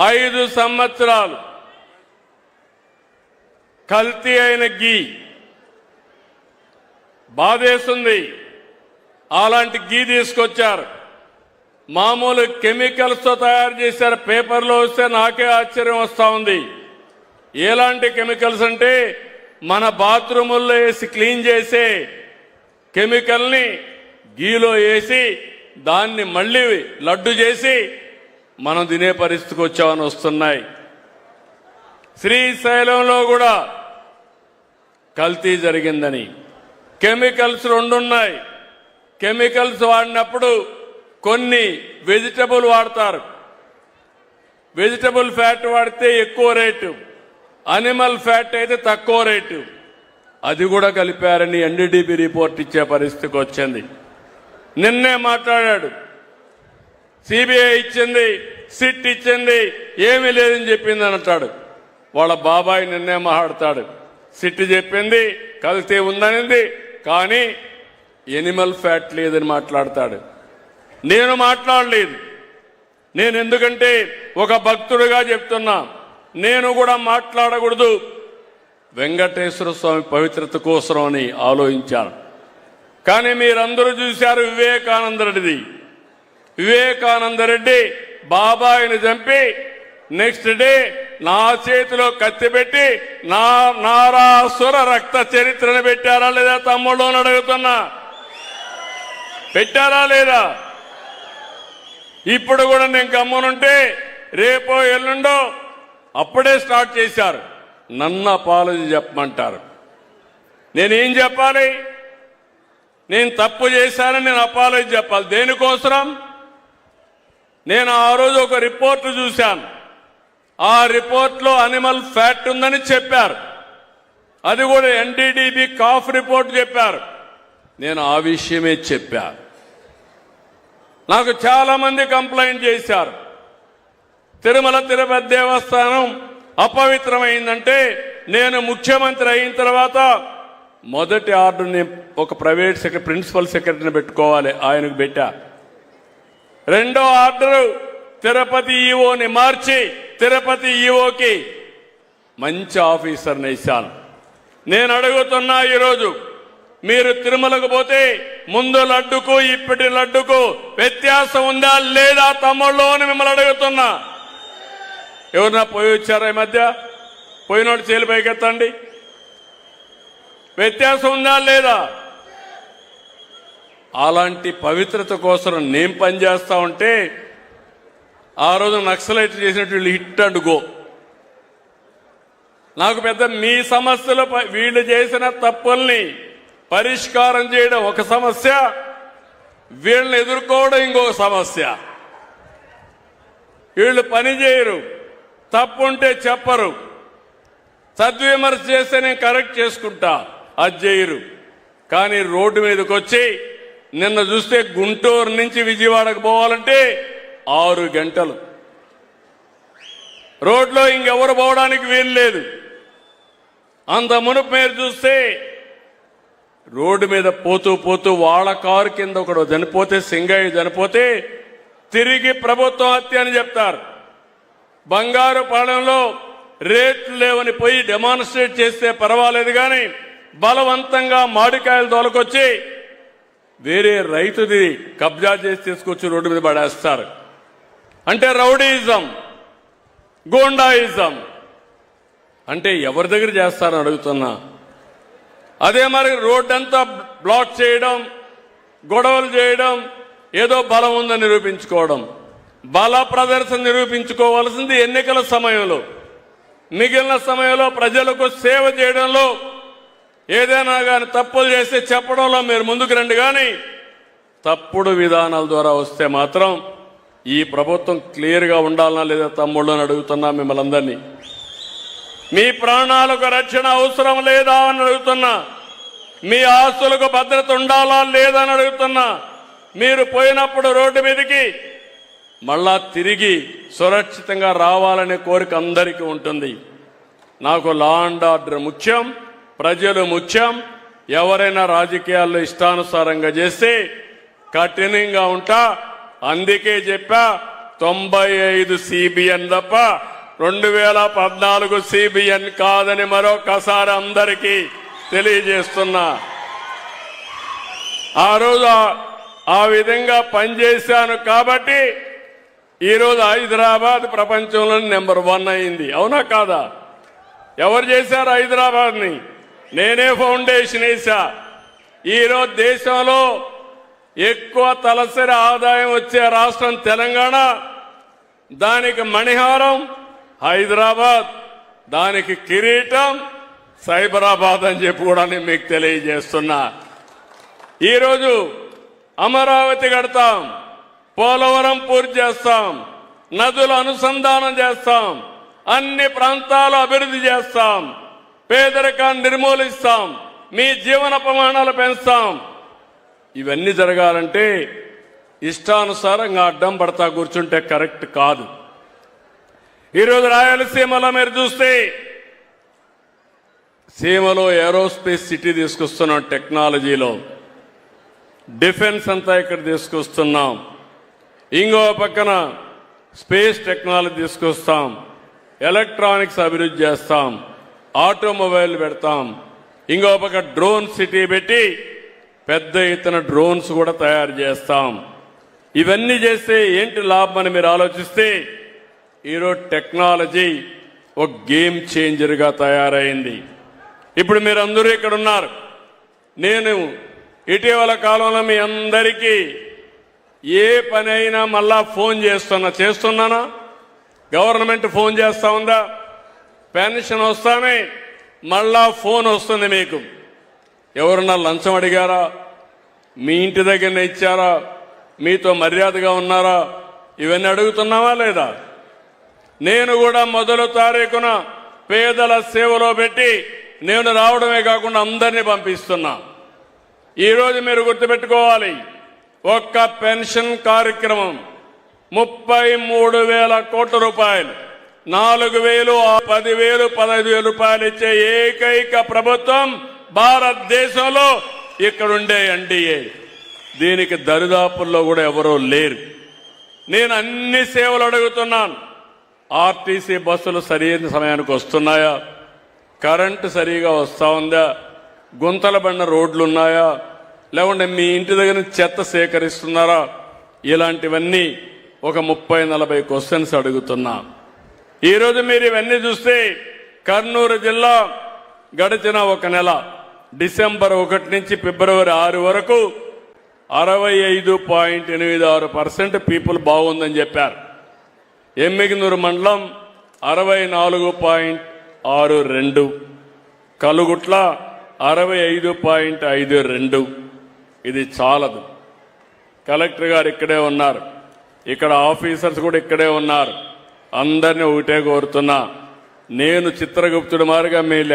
ఐదు సంవత్సరాలు. కల్తీ అయిన గీ. బాధేస్తుంది. అలాంటి గీ తీసుకొచ్చారు. మామూలు కెమికల్స్తో తయారు చేశారు. పేపర్లో వస్తే నాకే ఆశ్చర్యం వస్తూ ఉంది. ఎలాంటి కెమికల్స్ అంటే మన బాత్రూముల్లో వేసి క్లీన్ చేసే కెమికల్ని గీలో వేసి దాన్ని మళ్ళీ లడ్డు చేసి మనం తినే పరిస్థితికి వచ్చామని వస్తున్నాయి. శ్రీశైలంలో కూడా కల్తీ జరిగిందని. కెమికల్స్ రెండున్నాయి. కెమికల్స్ వాడినప్పుడు కొన్ని వెజిటబుల్ వాడతారు. వెజిటబుల్ ఫ్యాట్ వాడితే ఎక్కువ రేటు. అనిమల్ ఫ్యాట్ అయితే తక్కువ రేటు. అది కూడా కలిపారని ఎన్డీడీపీ రిపోర్ట్ ఇచ్చే పరిస్థితికి వచ్చింది. నిన్నే మాట్లాడాడు. సిబిఐ ఇచ్చింది సిట్ ఇచ్చింది ఏమీ లేదని చెప్పింది అని అంటాడు. వాళ్ళ బాబాయ్ నిన్నే మాట్లాడతాడు. సిట్ చెప్పింది కల్తీ ఉందనింది కానీ ఎనిమల్ ఫ్యాట్ లేదని మాట్లాడతాడు. నేను మాట్లాడలేదు. నేను ఎందుకంటే ఒక భక్తుడుగా చెప్తున్నా. నేను కూడా మాట్లాడకూడదు. వెంకటేశ్వర స్వామి పవిత్రత కోసం అని ఆలోచించాను. కానీ మీరందరూ చూశారు వివేకానంద రెడ్డిది వివేకానంద రెడ్డి బాబాయిని చంపి నెక్స్ట్ డే నా చేతిలో కత్తి పెట్టి నా నారాసుర రక్త చరిత్రను పెట్టారా లేదా తమ్ముళ్ళు అని అడుగుతున్నా. పెట్టారా లేదా? ఇప్పుడు కూడా నేను గమ్మునుంటే రేపో ఎల్లుండో అప్పుడే స్టార్ట్ చేశారు. నన్ను అపాలజీ చెప్పమంటారు. నేనేం చెప్పాలి? నేను తప్పు చేశానని నేను అపాలజీ చెప్పాలి. దేనికోసరం? నేను ఆ రోజు ఒక రిపోర్ట్ చూశాను. ఆ రిపోర్ట్లో అనిమల్ ఫ్యాట్ ఉందని చెప్పారు. అది కూడా ఎన్డీడీబీ కాఫ్ రిపోర్ట్ చెప్పారు. నేను ఆ విషయమే చెప్పా నాకు చాలా మంది కంప్లైంట్ చేశారు. తిరుమల తిరుపతి దేవస్థానం అపవిత్రమైందంటే నేను ముఖ్యమంత్రి అయిన తర్వాత మొదటి ఆర్డర్ని ఒక ప్రైవేట్ సెక్రటరీ ప్రిన్సిపల్ సెక్రటరీని పెట్టుకోవాలి ఆయనకు పెట్టా. రెండో ఆర్డరు తిరుపతి ఈఓని మార్చి తిరుపతి ఈఓకి మంచి ఆఫీసర్ని ఇచ్చాను నేను అడుగుతున్నా ఈరోజు మీరు తిరుమలకు పోతే ముందు లడ్డుకు ఇప్పటి లడ్డుకు వ్యత్యాసం ఉందా లేదా తమ్ముళ్ళు అని మిమ్మల్ని అడుగుతున్నా. ఎవరన్నా పోయి వచ్చారా ఈ మధ్య? పోయినోడు చేలు పైకెత్తండి. వ్యత్యాసం ఉందా లేదా? అలాంటి పవిత్రత కోసం నేను పనిచేస్తా ఉంటే ఆ రోజు నక్సలైట్ చేసినట్టు వీళ్ళు హిట్ అండ్ గో. నాకు పెద్ద మీ సమస్యలు వీళ్ళు చేసిన తప్పుల్ని పరిష్కారం చేయడం ఒక సమస్య వీళ్ళని ఎదుర్కోవడం ఇంకొక సమస్య. వీళ్ళు పని చేయరు తప్పు ఉంటే చెప్పరు. సద్విమర్శ చేస్తే నేను కరెక్ట్ చేసుకుంటా అది చేయరు. కానీ రోడ్డు మీదకి వచ్చి నిన్న చూస్తే గుంటూరు నుంచి విజయవాడకు పోవాలంటే ఆరు గంటలు. రోడ్లో ఇంకెవరు పోవడానికి వీలు లేదు. అంత మునుపు మీరు చూస్తే రోడ్డు మీద పోతూ పోతూ వాళ్ళ కారు కింద ఒకడు చనిపోతే సింగయ్య చనిపోతే తిరిగి ప్రభుత్వం హత్య అని చెప్తారు. బంగారు పాలెంలో రేట్లు లేవని పోయి డెమాన్స్ట్రేట్ చేస్తే పర్వాలేదు కానీ బలవంతంగా మాడికాయలు తోలకొచ్చి వేరే రైతుది కబ్జా చేసి తీసుకొచ్చి రోడ్డు మీద పడేస్తారు. అంటే రౌడీయిజం గోండాయిజం. అంటే ఎవరి దగ్గర చేస్తారని అడుగుతున్నా. అదే మరి రోడ్డంతా బ్లాక్ చేయడం గొడవలు చేయడం ఏదో బలం ఉందని నిరూపించుకోవడం. బల ప్రదర్శన నిరూపించుకోవాల్సింది ఎన్నికల సమయంలో. మిగిలిన సమయంలో ప్రజలకు సేవ చేయడంలో ఏదైనా కానీ తప్పులు చేస్తే చెప్పడంలో మీరు ముందుకు రండి కానీ తప్పుడు విధానాల ద్వారా వస్తే మాత్రం ఈ ప్రభుత్వం క్లియర్గా ఉండాలన్నా లేదా తమ్ముళ్ళు అని అడుగుతున్నా మిమ్మల్ని అందరినీ. మీ ప్రాణాలకు రక్షణ అవసరం లేదా అని అడుగుతున్నా. మీ ఆస్తులకు భద్రత ఉండాలా లేదా అని అడుగుతున్నా. మీరు పోయినప్పుడు రోడ్డు మీదకి మళ్ళా తిరిగి సురక్షితంగా రావాలనే కోరిక అందరికీ ఉంటుంది. నాకు లా అండ్ ఆర్డర్ ముఖ్యం. ప్రజలు ముఖ్యం. ఎవరైనా రాజకీయాల్లో ఇష్టానుసారంగా చేస్తే కఠినంగా ఉంటా. అందుకే చెప్పా తొంభై ఐదు సిబిఎన్ తప్ప రెండు వేల పద్నాలుగు సిబిఎన్ కాదని మరొకసారి అందరికీ తెలియజేస్తున్నా. ఆ రోజు ఆ- విధంగా పనిచేశాను కాబట్టి ఈరోజు హైదరాబాద్ ప్రపంచంలో నెంబర్ వన్ అయింది. అవునా కాదా? ఎవరు చేశారు హైదరాబాద్ని? నేనే ఫౌండేషన్ వేసా. ఈరోజు దేశంలో ఎక్కువ తలసరి ఆదాయం వచ్చే రాష్ట్రం తెలంగాణ. దానికి మణిహారం హైదరాబాద్ దానికి కిరీటం సైబరాబాద్ అని చెప్పి కూడా నేను మీకు తెలియజేస్తున్నా. ఈరోజు అమరావతి కడతాం పోలవరం పూర్తి చేస్తాం నదుల అనుసంధానం చేస్తాం అన్ని ప్రాంతాలు అభివృద్ధి చేస్తాం. పేదరికాన్ని నిర్మూలిస్తాం. మీ జీవన ప్రమాణాలు పెంచుతాం. ఇవన్నీ జరగాలంటే ఇష్టానుసారంగా అడ్డం పడతా కూర్చుంటే కరెక్ట్ కాదు. ఈరోజు రాయలసీమలో మీరు చూస్తే సీమలో ఏరోస్పేస్ సిటీ తీసుకొస్తున్నాం టెక్నాలజీలో. డిఫెన్స్ అంతా ఇక్కడ తీసుకొస్తున్నాం. ఇంకో పక్కన స్పేస్ టెక్నాలజీ తీసుకొస్తాం. ఎలక్ట్రానిక్స్ అభివృద్ధి చేస్తాం. ఆటోమొబైల్ పెడతాం. ఇంకో పక్క డ్రోన్ సిటీ పెట్టి పెద్ద ఎత్తున డ్రోన్స్ కూడా తయారు చేస్తాం. ఇవన్నీ చేస్తే ఏంటి లాభం అని మీరు ఆలోచిస్తే ఈరోజు టెక్నాలజీ ఒక గేమ్ చేంజర్గా తయారైంది. ఇప్పుడు మీరందరూ ఇక్కడ ఉన్నారు నేను ఇటీవల కాలంలో మీ అందరికీ ఏ పని అయినా మళ్ళా ఫోన్ చేస్తున్నా. చేస్తున్నానా? గవర్నమెంట్ ఫోన్ చేస్తా ఉందా? పెన్షన్ వస్తానే మళ్ళా ఫోన్ వస్తుంది మీకు. ఎవరన్నా లంచం అడిగారా? మీ ఇంటి దగ్గరనే ఇచ్చారా? మీతో మర్యాదగా ఉన్నారా? ఇవన్నీ అడుగుతున్నావా లేదా? నేను కూడా మొదలు తారీఖున పేదల సేవలో పెట్టి నేను రావడమే కాకుండా అందరినీ పంపిస్తున్నా. ఈరోజు మీరు గుర్తుపెట్టుకోవాలి ఒక్క పెన్షన్ కార్యక్రమం ముప్పై మూడు వేల కోట్ల రూపాయలు. నాలుగు వేలు పది వేలు పదహైదు వేల రూపాయలు ఇచ్చే ఏకైక ప్రభుత్వం భారతదేశంలో ఇక్కడుండే ఎన్డీఏ. దీనికి దరిదాపుల్లో కూడా ఎవరూ లేరు. నేను అన్ని సేవలు అడుగుతున్నాను. ఆర్టీసీ బస్సులు సరైన సమయానికి వస్తున్నాయా? కరెంటు సరిగా వస్తూ ఉందా? గుంతల బండ రోడ్లు ఉన్నాయా లేకుంటే మీ ఇంటి దగ్గర చెత్త సేకరిస్తున్నారా? ఇలాంటివన్నీ ఒక ముప్పై నలభై క్వశ్చన్స్ అడుగుతున్నాను ఈరోజు మీరు ఇవన్నీ చూస్తే కర్నూలు జిల్లా గడిచిన ఒక నెల డిసెంబర్ ఒకటి నుంచి ఫిబ్రవరి ఆరు వరకు అరవై ఐదు పాయింట్ ఎనిమిది ఆరు పర్సెంట్ పీపుల్ బాగుందని చెప్పారు. ఎమ్మిగినూరు మండలం అరవై నాలుగు పాయింట్ ఆరు రెండు కలుగుట్ల అరవై ఐదు పాయింట్ ఐదు రెండు. ఇది చాలదు. కలెక్టర్ గారు ఇక్కడే ఉన్నారు. ఇక్కడ ఆఫీసర్స్ కూడా ఇక్కడే ఉన్నారు. అందరినీ ఒకటే కోరుతున్నా. నేను చిత్రగుప్తుడి మారిగా మీ